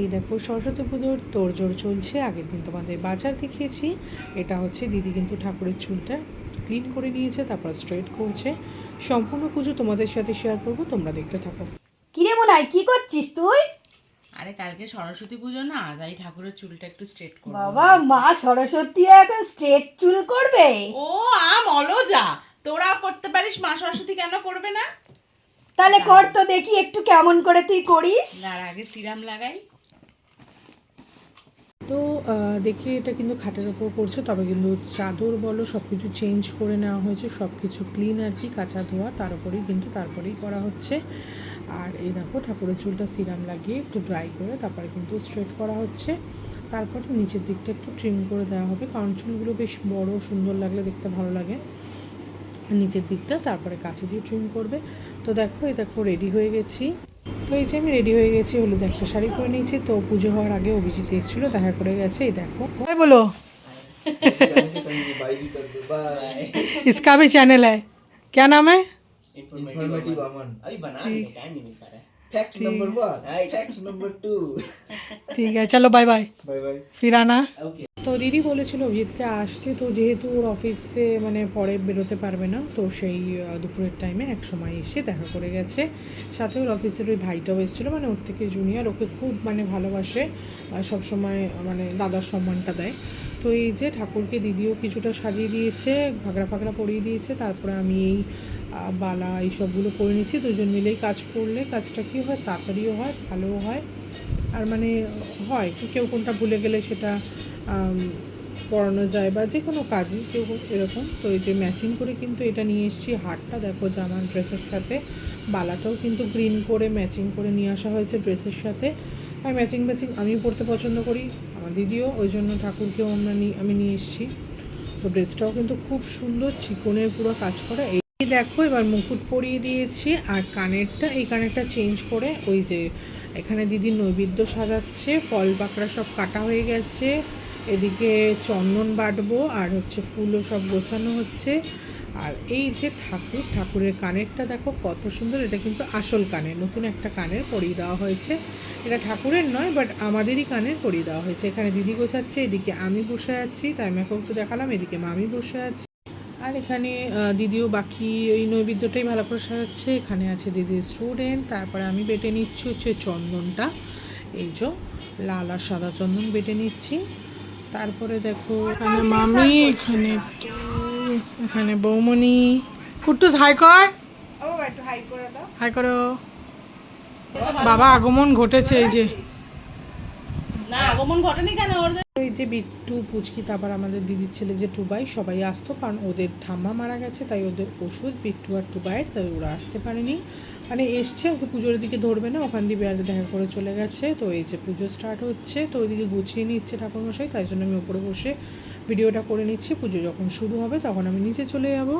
এই দেখো সরস্বতী পুজোর তোড়জোড় চলছে আগের দিন তোমাদের বাজার দেখিয়েছি। এটা হচ্ছে দিদি কিন্তু ঠাকুরের চুলটা ক্লিন করে নিয়েছে তারপর স্ট্রেট করছে। সম্পূর্ণ পুজো তোমাদের সাথে শেয়ার করব তোমরা দেখতে থাকো। কিরে মনাই কি করছিস তুই? আরে কালকে সরস্বতী পুজো না তাই ঠাকুরের চুলটা একটু স্ট্রেট করব। বাবা মা সরস্বতী এখন স্ট্রেট চুল করবে? ও আম অলজা তোরা করতে পারিস মা সরস্বতী কেন করবে না? তাহলে কর তো দেখি একটু কেমন করে তুই করিস। তার আগে সিরাম লাগাই। তো দেখি এটা কিন্তু খাটের ওপর করছে তবে কিন্তু চাদর বলো সব কিছু চেঞ্জ করে নেওয়া হয়েছে। সব কিছু ক্লিন আর কি, কাঁচা ধোয়া, তার উপরেই কিন্তু তারপরেই করা হচ্ছে। আর এই দেখো, ঠাকুরের চুলটা সিরাম লাগিয়ে একটু ড্রাই করে তারপরে কিন্তু স্ট্রেট করা হচ্ছে। তারপরে নিচের দিকটা একটু ট্রিম করে দেওয়া হবে, কারণ চুলগুলো বেশ বড়, সুন্দর লাগলে দেখতে ভালো লাগে। নিচের দিকটা, তারপরে কাছে দিয়ে ট্রিম করবে। তো দেখো, এই দেখো রেডি হয়ে গেছি। তো এই যে আমি রেডি হয়ে গেছি হলুদ একটা শাড়ি পরে নিয়েছি তো পুজো হওয়ার আগে অভিজিৎ এসেছিল দেখা করে গেছে এই দেখো ভাই বলো बाय भी कर दो बाय इसका भी चैनल है क्या नाम है इंफॉर्मेटिव अमन अभी बना रहे हैं, टाइम ही नहीं पा रहा है fact number one fact number two ठीक है चलो बाय बाय बाय बाय फिर आना ओके তো দিদি বলেছিল অভিজিৎকে আসছে তো যেহেতু ওর অফিসে মানে পরে বেরোতে পারবে না, তো সেই দুপুরের টাইমে এক সময় এসে দেখা করে গেছে। সাথে ওর অফিসের ওই ভাইটাও এসেছিল মানে ওর থেকে জুনিয়র ওকে খুব মানে ভালোবাসে সব সময় মানে দাদার সম্মানটা দেয়। তো এই যে ঠাকুরকে দিদিও কিছুটা সাজিয়ে দিয়েছে, ঘাগরা ফাগড়া পরিয়ে দিয়েছে, তারপরে আমি এই বালা এইসবগুলো করে নিচ্ছি, দুজন মিলেই কাজ করলে কাজটা কী হয়, তাড়াতাড়িও হয়, ভালোও হয়। আর মানে হয়, কেউ কোনটা ভুলে গেলে সেটা পড়ানো যায় বা যে কোনো কাজই কেউ এরকম। তো এই যে ম্যাচিং করে কিন্তু এটা নিয়ে এসেছি। হারটা দেখো জামার ড্রেসের সাথে, বালাটাও কিন্তু গ্রিন করে ম্যাচিং করে নিয়ে আসা হয়েছে ড্রেসের সাথে। আর ম্যাচিং ম্যাচিং আমি পরতে পছন্দ করি, আমার দিদিও, ওই জন্য ঠাকুরকেও আমরা নিয়ে, আমি নিয়ে এসেছি। তো ড্রেসটাও কিন্তু খুব সুন্দর, চিকনের পুরো কাজ করা। এই দেখো, এবার মুকুট পরিয়ে দিয়েছি, আর কানেরটা, এই কানেরটা চেঞ্জ করে ওই যে এখানে দিদি নৈবেদ্য সাজাচ্ছে ফল পাকড়া সব কাটা হয়ে গেছে। এদিকে চন্দন বাটবো আর হচ্ছে ফুলও সব গোছানো হচ্ছে। আর এই যে ঠাকুর, ঠাকুরের কানেরটা দেখো কত সুন্দর, এটা কিন্তু আসল কানের, নতুন একটা কানের পরিয়ে দেওয়া হয়েছে। এটা ঠাকুরের নয় বাট আমাদেরই কানের পরিয়ে দেওয়া হয়েছে। এখানে দিদি গোছাচ্ছে, এদিকে আমি বসে আছি, তাই আমি একটু দেখালাম, এদিকে মামি বসে আছে। আর এখানে দিদিও বাকি ওই নৈবেদ্যটাই ভালো করে সাজাচ্ছে। এখানে আছে দিদির স্টুডেন্ট তারপরে আমি বেটে নিচ্ছি হচ্ছে চন্দনটা। এই যে, লাল আর সাদা চন্দন বেটে নিচ্ছি। তারপরে দেখো এখানে মামি, এখানে এখানে বৌমনি কুট্টুস হাই কর। হাই করো। বাবা, আগমন ঘটেছে এই যে। না, আগমন ঘটেনি কেন? ওদের এই যে বিট্টু, পুচকি, তারপর আমাদের দিদির ছেলে যে টুবাই, সবাই আসতো কারণ ওদের ঠাম্মা মারা গেছে, তাই ওদের ওষুধ বিট্টু আর টুবাইয়ের, তাই ওরা আসতে পারেনি। মানে এসছে, ওকে পুজোর দিকে ধরবে না, ওখান দিয়ে বেড়ে দেখা করে চলে গেছে। তো এই যে পুজো স্টার্ট হচ্ছে, তো ওইদিকে গুছিয়ে নিচ্ছে ঠাকুরমশাই, তাই জন্য আমি ওপরে বসে ভিডিওটা করে নিচ্ছি। পুজো যখন শুরু হবে, তখন আমি নিচে চলে যাব।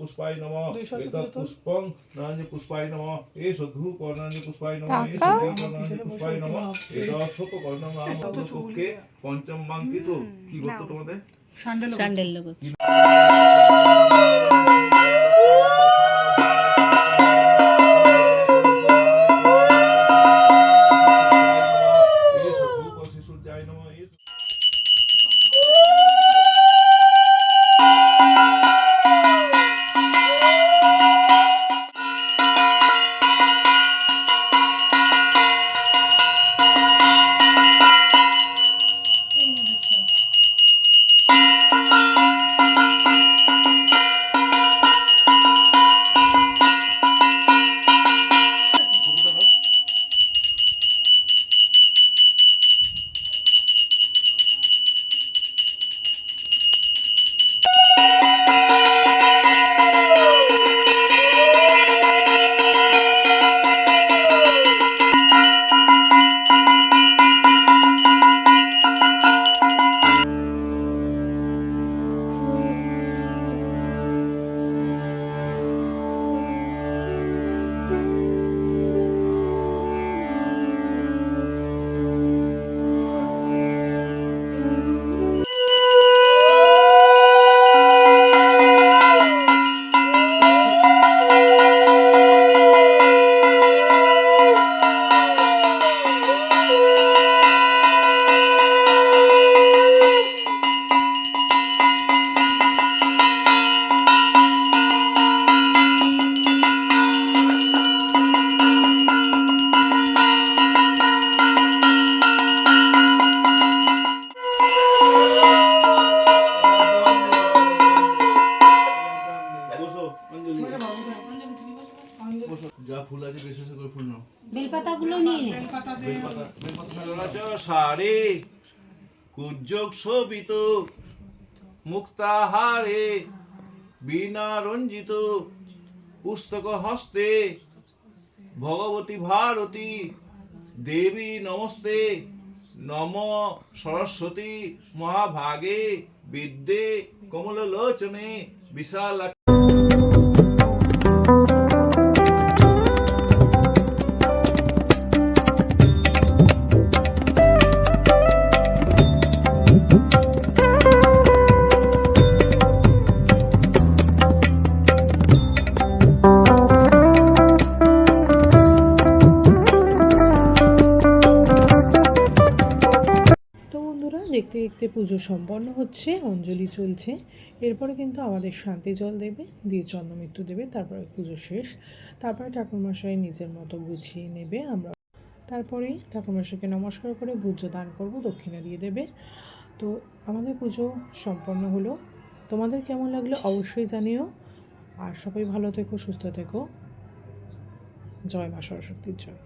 পুষ্পায় নম। পুষ্পং নারায়ণ পুষ্পায় নম এ ধূপ কর্ণ পুষ্পায় নম এ পুষ্পাই পুষ্পায় নম এ শোক কর্ণম পক্ষে পঞ্চম বাঙ্কিত। কি বলতো তোমাদের? স্যান্ডেল লোক ফুল আছে বেশি বেশি করে ফুল নাও। নিয়ে নে। বেলপাতা বেলপাতা ফেলো না সারে কুজ্জক শোভিত মুক্তাহারে বীণা রঞ্জিত পুস্তক হস্তে ভগবতী ভারতী দেবী নমস্তে নম সরস্বতী মহাভাগে বিদ্যে কমল লোচনে বিশাল দেখতে দেখতে পুজো সম্পন্ন হচ্ছে, অঞ্জলি চলছে। এরপরে কিন্তু আমাদের শান্তি জল দেবে, দিয়ে চন্দ্রমৃত্যু দেবে, তারপরে পুজো শেষ। তারপরে ঠাকুরমশাই নিজের মতো গুছিয়ে নেবে, আমরা তারপরেই ঠাকুরমশাইকে নমস্কার করে পূজ্য দান করব, দক্ষিণা দিয়ে দেবে। তো আমাদের পুজো সম্পন্ন হলো। তোমাদের কেমন লাগল অবশ্যই জানিও। আর সবাই ভালো থেকো, সুস্থ থেকো। জয় মা সরস্বতীর জয়